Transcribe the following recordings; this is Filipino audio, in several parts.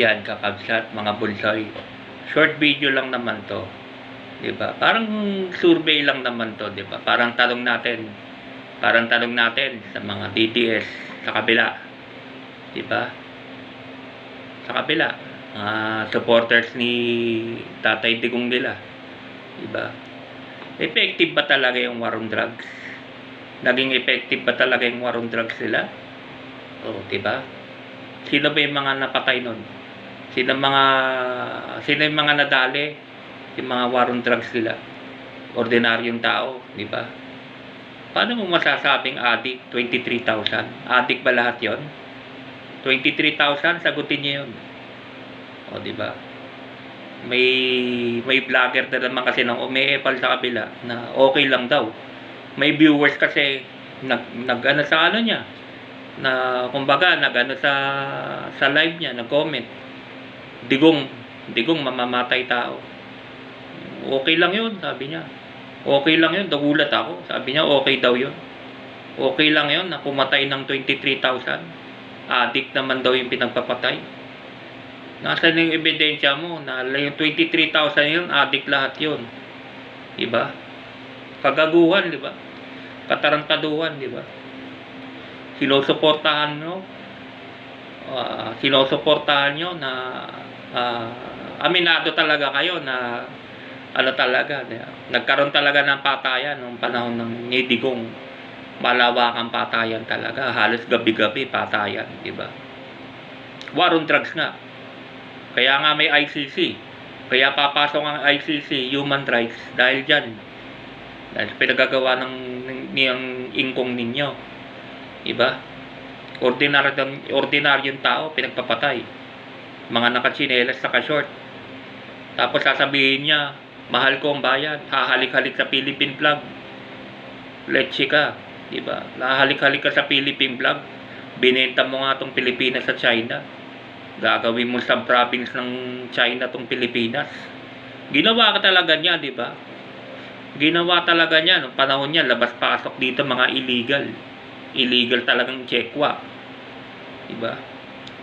Yan, kakabsat, mga bulsoy. Short video lang naman to. ba? Parang survey lang naman to, ba? Parang tanong natin. Parang tanong natin sa mga DDS sa kabila. ba? Sa kabila, mga supporters ni Tatay Digong nila. ba? Effective ba talaga yung war on drugs? Naging effective ba talaga yung war on drugs nila? O, 'di ba? Sino ba yung mga napatay nun? Sino mga sino yung mga nadali? Yung mga war on drugs nila. Ordinaryong tao, di ba? Paano mo masasabing addict 23,000? Addict ba lahat 'yon? 23,000 sagutin niyo 'yon. O, di ba? May may vlogger na naman kasi nang umeepal sa kabila na okay lang daw. May viewers kasi nag nag ano sa ano niya na kumbaga nagano sa sa live niya nag-comment digong. Digong mamamatay tao. Okay lang yun sabi niya. Okay lang yun nagulat ako. Sabi niya okay daw yun. Okay lang yun na pumatay ng 23,000 addict naman daw yung pinagpapatay. Nasa yung ebidensya mo na yung 23,000 yun addict lahat yun. Diba? Kagaguhan diba? Katarantaduhan diba? Sinusuportahan nyo uh, sinusuportahan nyo na uh, aminado talaga kayo na ano talaga nagkaroon talaga ng patayan nung panahon ng Nidigong. Malawakang patayan talaga. Halos gabi-gabi patayan di ba? War on drugs nga. Kaya nga may ICC kaya papasok ang ICC human rights dahil dyan. Dahil pinagagawa ng niyang ingkong ninyo. Iba? Ordinaryong, ordinaryong tao, pinagpapatay. Mga nakachinelas, naka-short. Tapos sasabihin niya, mahal ko ang bayan, hahalik-halik sa Philippine flag. Leche ka, diba? Hahalik-halik ka sa Philippine flag. Binenta mo nga tong Pilipinas sa China. Gagawin mo sa province ng China tong Pilipinas. Ginawa ka talaga niya, di ba? Ginawa talaga niya, nung panahon niya, labas-pasok dito mga illegal illegal talagang Chekwa. Diba?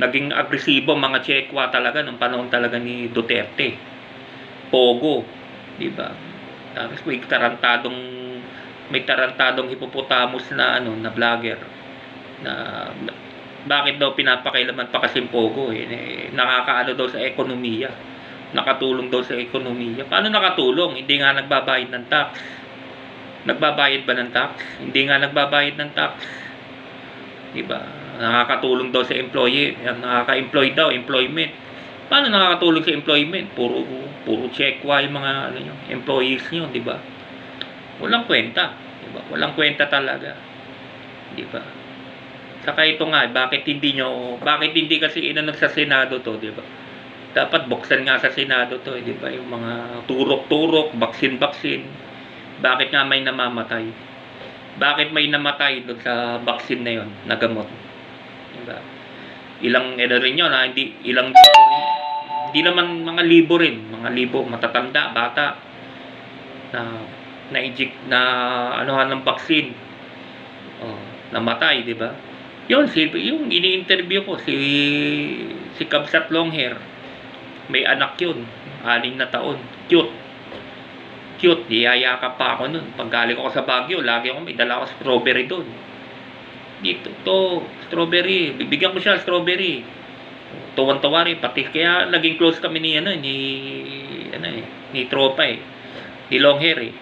Naging agresibo mga Chekwa talaga nung panahon talaga ni Duterte. Pogo, 'di ba? Tapos may tarantadong may tarantadong hippopotamus na ano na vlogger na, na bakit daw pinapakailaman pa kasi Pogo eh, eh nakakaano daw sa ekonomiya nakatulong daw sa ekonomiya paano nakatulong hindi nga nagbabayad ng tax Nagbabayad ba ng tax? Hindi nga nagbabayad ng tax. Di ba? Nakakatulong daw sa employee, nakaka-employ daw, employment. Paano nakakatulong sa employment? Puro puro checkwa yung mga ano nyo, employees nyo, di ba? Walang kwenta, di ba? Walang kwenta talaga. Di ba? Saka ito nga, bakit hindi nyo, bakit hindi kasi inanong sa Senado to, di ba? Dapat buksan nga sa Senado to, eh, di ba? Yung mga turok-turok, baksin-baksin bakit nga may namamatay? Bakit may namatay doon sa vaccine na yon na gamot? Diba? Ilang ano rin yun, ha? Hindi, ilang hindi naman mga libo rin, mga libo, matatanda, bata, na na-inject na anuhan ng vaccine. Oh, namatay, di ba? Yun, si, yung ini-interview ko, si, si Kabsat Longhair, may anak yun, aning na taon, cute cute, niyayakap pa ako nun. Pag galing ako sa Baguio, lagi ako may dala ako strawberry doon. Dito, to, strawberry. Bibigyan ko siya strawberry. Tuwan-tuwa rin, pati kaya naging close kami ni, ano, ni, ano eh, ni tropa eh. Ni long hair eh.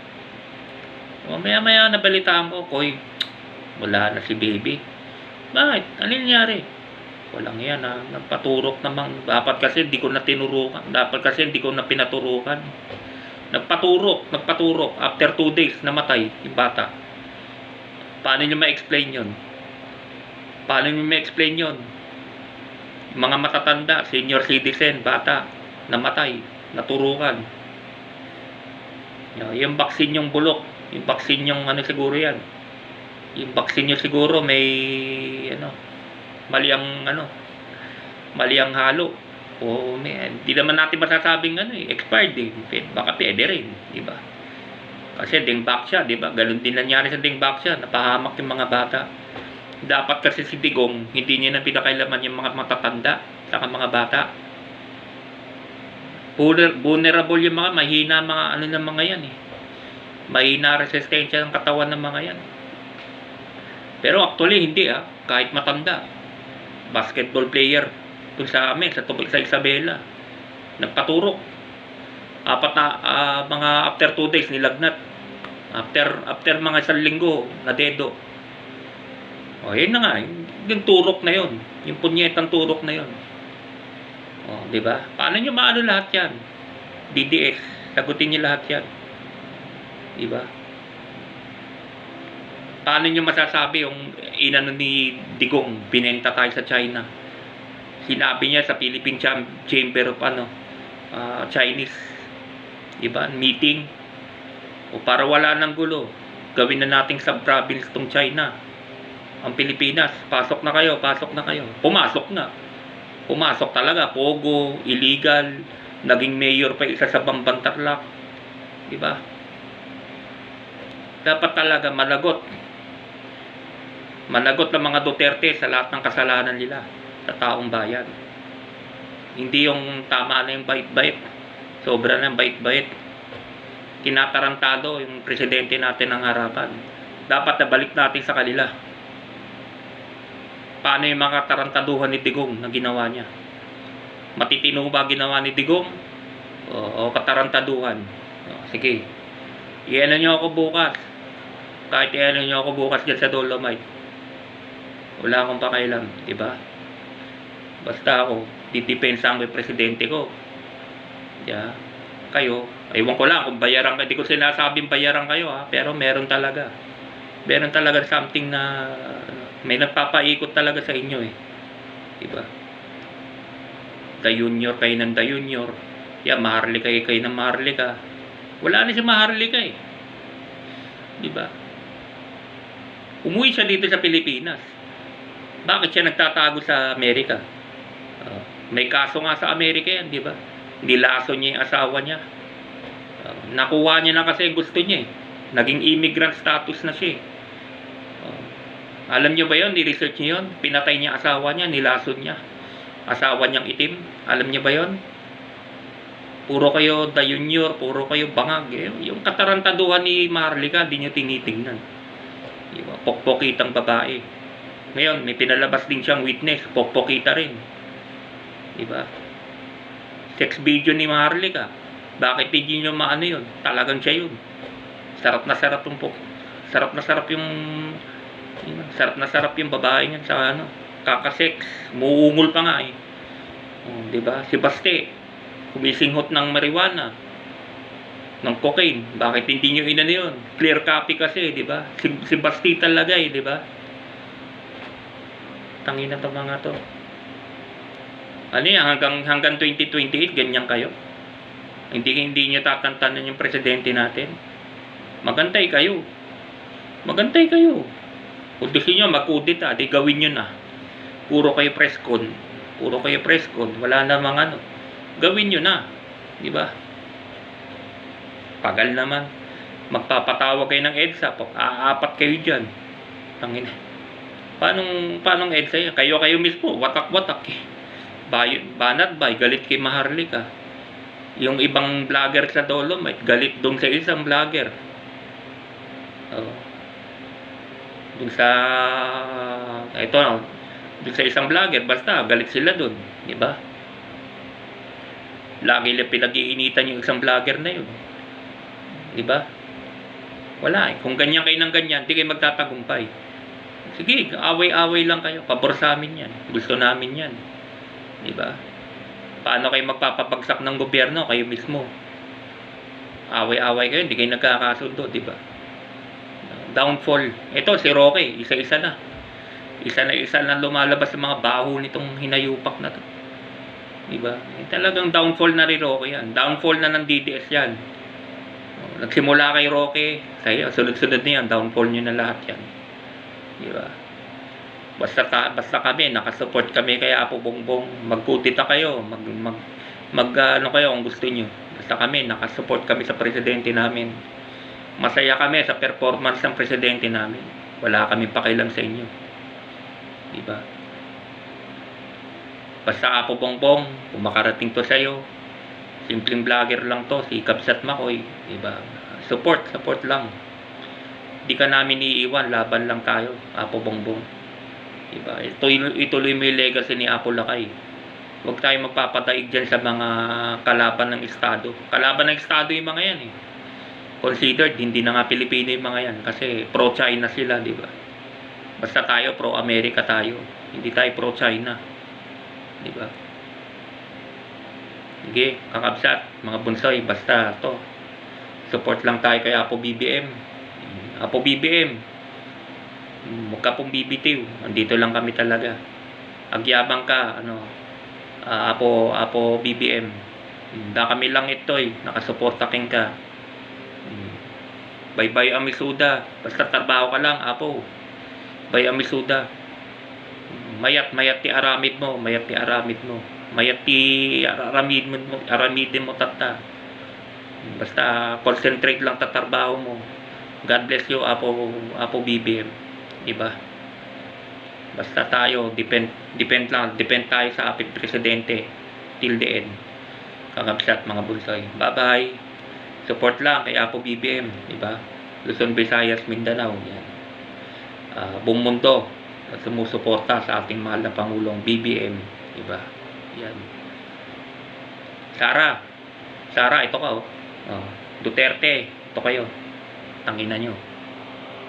Maya-maya nabalitaan ko, koy, wala na si baby. Bakit? Ano nangyari? Walang yan ha. Nagpaturok naman. Dapat kasi hindi ko na tinurukan. Dapat kasi hindi ko na pinaturukan. Nagpaturok, nagpaturok. After 2 days, namatay yung bata. Paano nyo ma-explain yon? Paano nyo ma-explain yon? Mga matatanda, senior citizen, bata, namatay, naturukan. Yung vaccine yung bulok, yung vaccine yung ano siguro yan. Yung vaccine nyo siguro may ano, mali ang ano, mali ang halo o man, di naman natin masasabing ano eh, expired eh. Baka pwede rin, di ba? Kasi dingbak siya, di ba? Ganun din nangyari sa dingbak siya, napahamak yung mga bata. Dapat kasi si Digong, hindi niya na pinakailaman yung mga matatanda, saka mga bata. Vulner- vulnerable yung mga, mahina mga ano ng mga yan eh. Mahina resistensya ng katawan ng mga yan. Pero actually, hindi ah. Kahit matanda. Basketball player. Kung sa amin, sa, tubig sa Isabela. Nagpaturok. Apat na, ah, mga after 2 days, nilagnat. After, after mga isang linggo, nadedo. O, yun na nga. Yung, turok na yun. Yung punyetang turok na yun. O, di ba? Paano nyo maano lahat yan? DDS. Sagutin nyo lahat yan. Di ba? Paano nyo masasabi yung inano ni Digong, binenta tayo sa China? Sinabi niya sa Philippine Cham- Chamber of ano, ah, Chinese. Di ba? Meeting. O para wala ng gulo, gawin na nating sub-province tong China. Ang Pilipinas, pasok na kayo, pasok na kayo. Pumasok na. Pumasok talaga, pogo, illegal, naging mayor pa isa sa Bambang Tarlac. Di ba? Dapat talaga malagot. Managot ng mga Duterte sa lahat ng kasalanan nila sa taong bayan. Hindi yung tama na yung bait-bait. Sobra na yung bait-bait. Tinatarantado yung presidente natin ng harapan. Dapat nabalik natin sa kanila. Paano yung mga tarantaduhan ni Digong na ginawa niya? Matitino ba ginawa ni Digong? O, o katarantaduhan? O, sige. Iyan nyo ako bukas. Kahit iyan nyo ako bukas dyan sa Dolomite. Wala akong pakailam, di ba? Basta ako, didepensa ang may presidente ko. Yeah. Kayo, ewan ko lang kung bayaran kayo. Hindi ko sinasabing bayaran kayo ha, pero meron talaga. Meron talaga something na may nagpapaikot talaga sa inyo eh. Di ba? The junior kayo ng the junior. Yeah, maharli kayo kayo ng maharli ka. Wala na siya maharli ka eh. Di ba? Umuwi siya dito sa Pilipinas. Bakit siya nagtatago sa Amerika? Uh, may kaso nga sa Amerika yan, di ba? Nilaso niya yung asawa niya. Uh, nakuha niya na kasi gusto niya eh. Naging immigrant status na siya eh. Alam niyo ba yun? Ni-research niyo yun? Pinatay niya asawa niya, nilaso niya. Asawa niyang itim. Alam niyo ba yun? Puro kayo the junior, puro kayo bangag. Eh. Yung katarantaduhan ni Marlica, di niyo tinitingnan. Di ba? Pokpokitang babae. Ngayon, may pinalabas din siyang witness, pokpokita rin. Di ba? Sex video ni Maharlika. Bakit hindi nyo maano yun? Talagang siya yun. Sarap na sarap yung pok. Sarap na sarap yung yun, sarap na sarap yung babae niyan sa ano, kakasex. Muungol pa nga eh. Oh, di ba? Si Baste, kumisinghot ng marijuana ng cocaine. Bakit hindi nyo inano yun? Clear copy kasi, di ba? Si, si Basti talaga eh, di ba? Tangina to mga to. Ano yan, hanggang, hanggang 2028, ganyan kayo? Hindi, hindi nyo tatantanan yung presidente natin. Magantay kayo. Magantay kayo. Gusto nyo mag-audit ah, di gawin nyo na. Puro kayo press. Puro kayo press con. Wala namang ano. Gawin nyo na. Di ba? Pagal naman. Magpapatawag kayo ng EDSA. pa- Aapat kayo dyan. Tangina. Paanong, paanong EDSA yan? Kayo kayo mismo. Watak-watak eh. Bay, banat bay. Galit kay Maharlika. Yung ibang vlogger sa Dolomite. Galit doon sa isang vlogger. Oh. Doon sa... Ito na. Doon sa isang vlogger. Basta galit sila doon. Di ba? Lagi lang pinag-iinitan yung isang vlogger na yun. Di ba? Wala eh. Kung ganyan kayo ng ganyan, di kayo magtatagumpay. Sige, away-away lang kayo. Pabor sa amin yan. Gusto namin yan. Di ba? Paano kayo magpapabagsak ng gobyerno? Kayo mismo. Away-away kayo, hindi kayo nagkakasundo, di ba? Downfall. Ito, si Roque, isa-isa na. Isa na isa na lumalabas sa mga baho nitong hinayupak na to. Di ba? Eh, talagang downfall na rin Roque yan. Downfall na ng DDS yan. Oh, Nagsimula kay Roque, sa'yo, sunod-sunod na yan, downfall nyo na lahat yan. Di ba? Basta, ka, basta kami, nakasupport kami kay Apo Bongbong, magkutita kayo, mag, mag, mag ano kayo kung gusto nyo. Basta kami, nakasupport kami sa presidente namin. Masaya kami sa performance ng presidente namin. Wala kami pakialam sa inyo. Di ba? Basta Apo Bongbong, kung makarating to sa'yo, Simpleng vlogger lang to, si Kabsat Makoy, diba? Support, support lang. Di ka namin iiwan, laban lang tayo, Apo Bongbong. Diba? Ito, ituloy mo yung legacy ni Apo Lakay. Huwag tayo magpapataig dyan sa mga kalaban ng Estado. Kalaban ng Estado yung mga yan eh. Considered, hindi na nga Pilipino yung mga yan kasi pro-China sila, di ba? Basta tayo, pro-America tayo. Hindi tayo pro-China. Di ba? Sige, kakabsat, mga bunsoy, basta to. Support lang tayo kay Apo BBM. Apo BBM, huwag ka pong bibitiw. Andito lang kami talaga. Agyabang ka, ano, ah, Apo, Apo BBM. Da kami lang ito eh, nakasuporta king ka. Bye-bye Amisuda. Basta trabaho ka lang, Apo. Bye Amisuda. Mayat, mayat ti aramid mo, mayat ti aramid mo. Mayat ti aramid mo, aramidin mo tata. Basta concentrate lang ta trabaho mo. God bless you, Apo, Apo BBM. Diba? Basta tayo, depend, depend lang, depend tayo sa ating presidente till the end. Kakabsat mga bulsoy. Bye-bye. Support lang kay Apo BBM, di ba? Luzon, Visayas, Mindanao. Yan. Ah, buong mundo sumusuporta sa ating mahal na Pangulong BBM, di ba? Yan. Sara. Sara, ito ka oh. oh. Duterte, ito kayo. Tangina nyo.